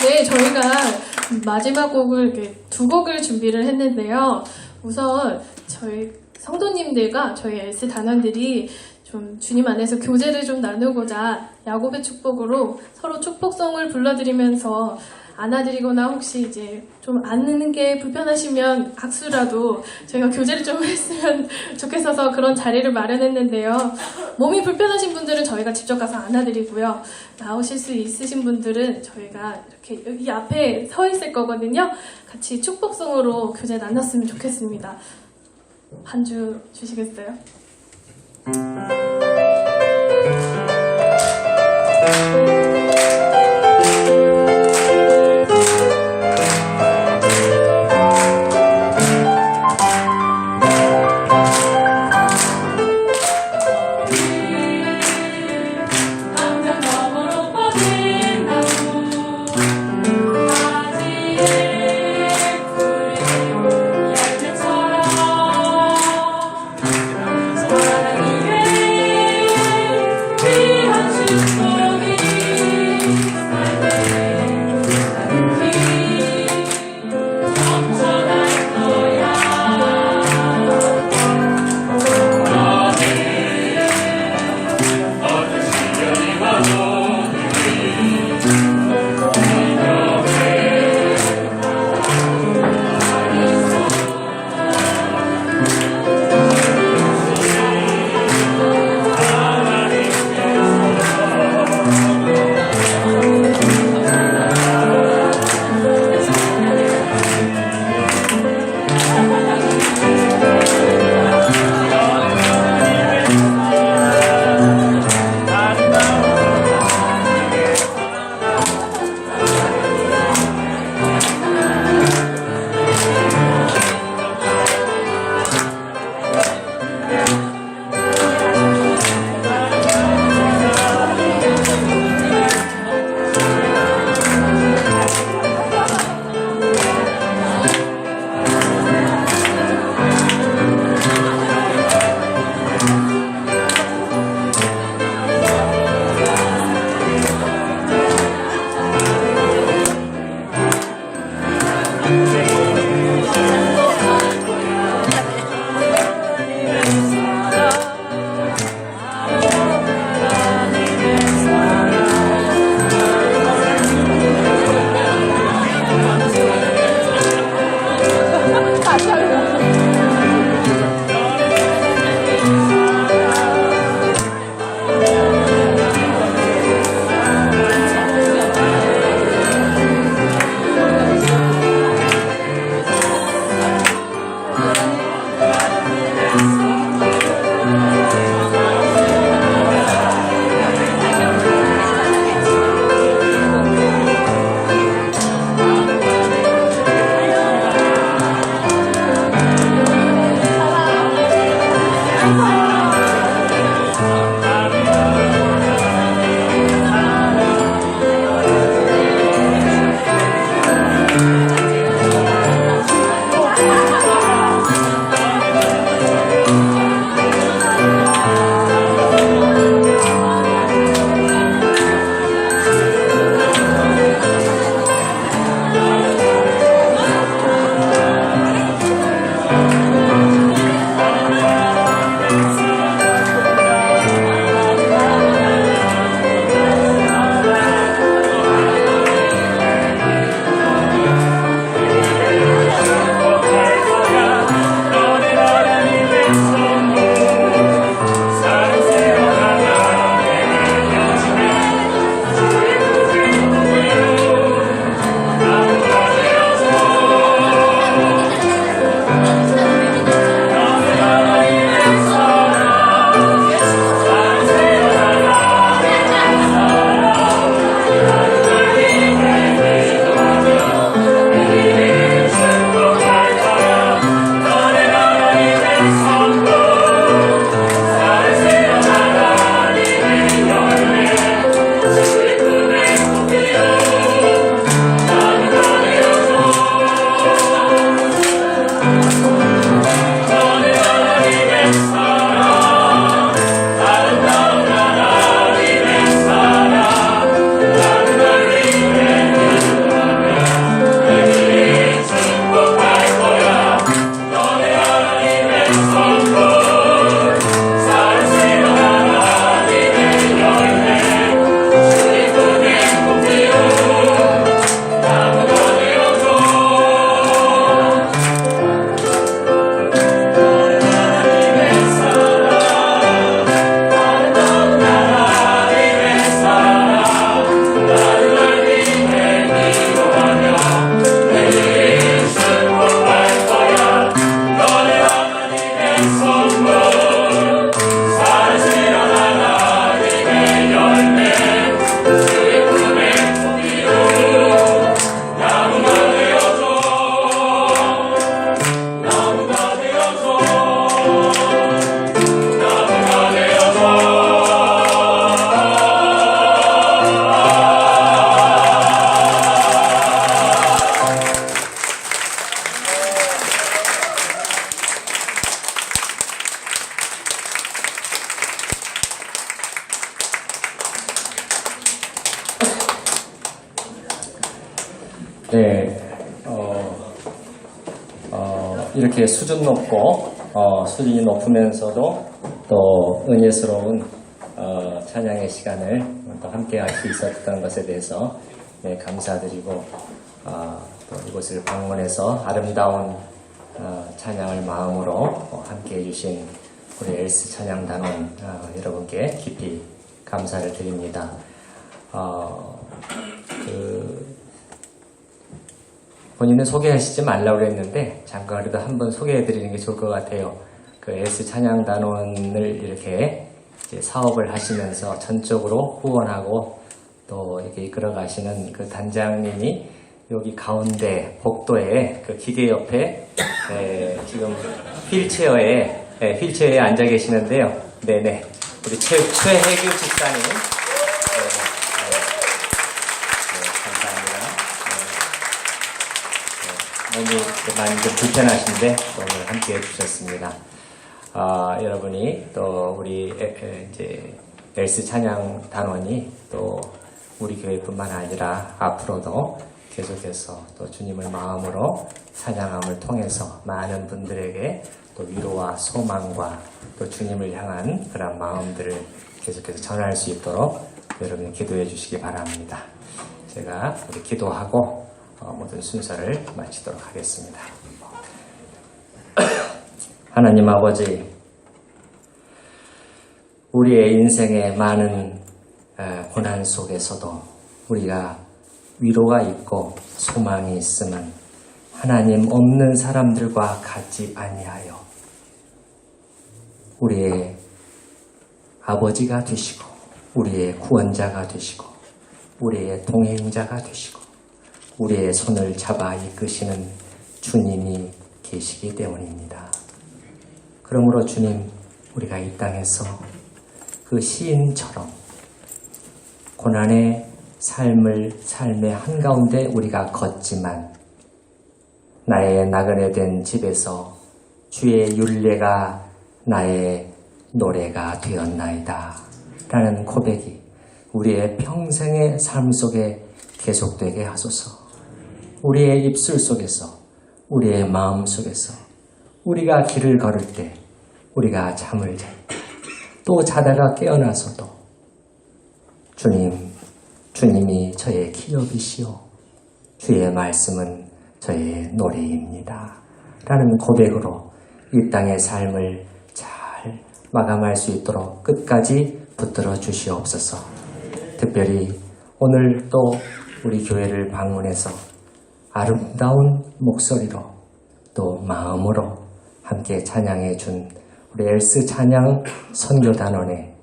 네, 저희가 마지막 곡을 이렇게 두 곡을 준비를 했는데요. 우선 저희 성도님들과 저희 엘스 단원들이 좀 주님 안에서 교제를 좀 나누고자 야곱의 축복으로 서로 축복성을 불러드리면서 안아드리거나 혹시 이제 좀 안는 게 불편하시면 악수라도 저희가 교제를 좀 했으면 좋겠어서 그런 자리를 마련했는데요. 몸이 불편하신 분들은 저희가 직접 가서 안아드리고요. 나오실 수 있으신 분들은 저희가 이렇게 여기 앞에 서 있을 거거든요. 같이 축복성으로 교제 나눴으면 좋겠습니다. 한 주 주시겠어요? 당장 네, 어, 어, 이렇게 수준 높고 어, 수준이 높으면서도 또 은혜스러운 어, 찬양의 시간을 또 함께 할 수 있었던 것에 대해서 네, 감사드리고 어, 또 이곳을 방문해서 아름다운 어, 찬양을 마음으로 어, 함께 해주신 우리 엘스 찬양단원 어, 여러분께 깊이 감사를 드립니다. 어, 그 본인은 소개하시지 말라고 그랬는데 잠깐 그래도 한번 소개해 드리는 게 좋을 것 같아요. 그 S 찬양 단원을 이렇게 사업을 하시면서 전적으로 후원하고 또 이렇게 이끌어 가시는 그 단장님이 여기 가운데 복도에 그 기계 옆에 에, 지금 휠체어에 에, 휠체어에 앉아 계시는데요. 네네 우리 최, 최혜규 집사님 이렇게 많이 좀 불편하신데 오늘 함께 해주셨습니다. 아, 여러분이 또 우리 이제 엘스 찬양 단원이 또 우리 교회뿐만 아니라 앞으로도 계속해서 또 주님을 마음으로 찬양함을 통해서 많은 분들에게 또 위로와 소망과 또 주님을 향한 그런 마음들을 계속해서 전할 수 있도록 여러분이 기도해 주시기 바랍니다. 제가 우리 기도하고 어, 모든 순서를 마치도록 하겠습니다. 하나님 아버지, 우리의 인생의 많은 에, 고난 속에서도 우리가 위로가 있고 소망이 있으면 하나님 없는 사람들과 같지 아니하여 우리의 아버지가 되시고 우리의 구원자가 되시고 우리의 동행자가 되시고 우리의 손을 잡아 이끄시는 주님이 계시기 때문입니다. 그러므로 주님, 우리가 이 땅에서 그 시인처럼 고난의 삶을 삶의 한가운데 우리가 걷지만 나의 나그네 된 집에서 주의 윤례가 나의 노래가 되었나이다. 라는 고백이 우리의 평생의 삶 속에 계속되게 하소서. 우리의 입술 속에서, 우리의 마음 속에서, 우리가 길을 걸을 때, 우리가 잠을 잘 때, 또 자다가 깨어나서도 주님, 주님이 저의 기업이시오. 주의 말씀은 저의 노래입니다. 라는 고백으로 이 땅의 삶을 잘 마감할 수 있도록 끝까지 붙들어 주시옵소서. 특별히 오늘 또 우리 교회를 방문해서 아름다운 목소리로 또 마음으로 함께 찬양해 준 우리 엘스 찬양 선교단원의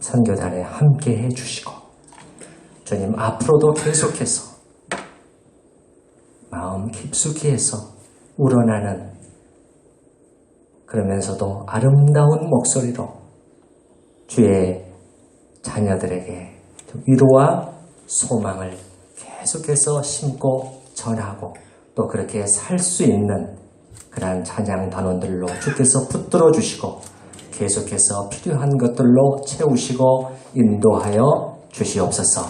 선교단에 함께 해 주시고 주님 앞으로도 계속해서 마음 깊숙이 해서 우러나는 그러면서도 아름다운 목소리로 주의 자녀들에게 위로와 소망을 계속해서 심고 전하고 또 그렇게 살 수 있는 그러한 찬양 단원들로 주께서 붙들어 주시고 계속해서 필요한 것들로 채우시고 인도하여 주시옵소서.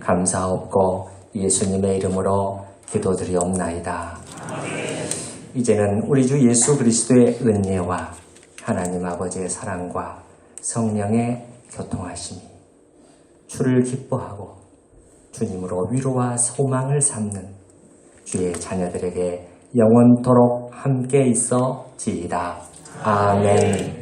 감사없고 예수님의 이름으로 기도드리옵나이다. 이제는 우리 주 예수 그리스도의 은혜와 하나님 아버지의 사랑과 성령의 교통하심이 주를 기뻐하고 주님으로 위로와 소망을 삼는 주의 자녀들에게 영원토록 함께 있어 지이다. 아멘.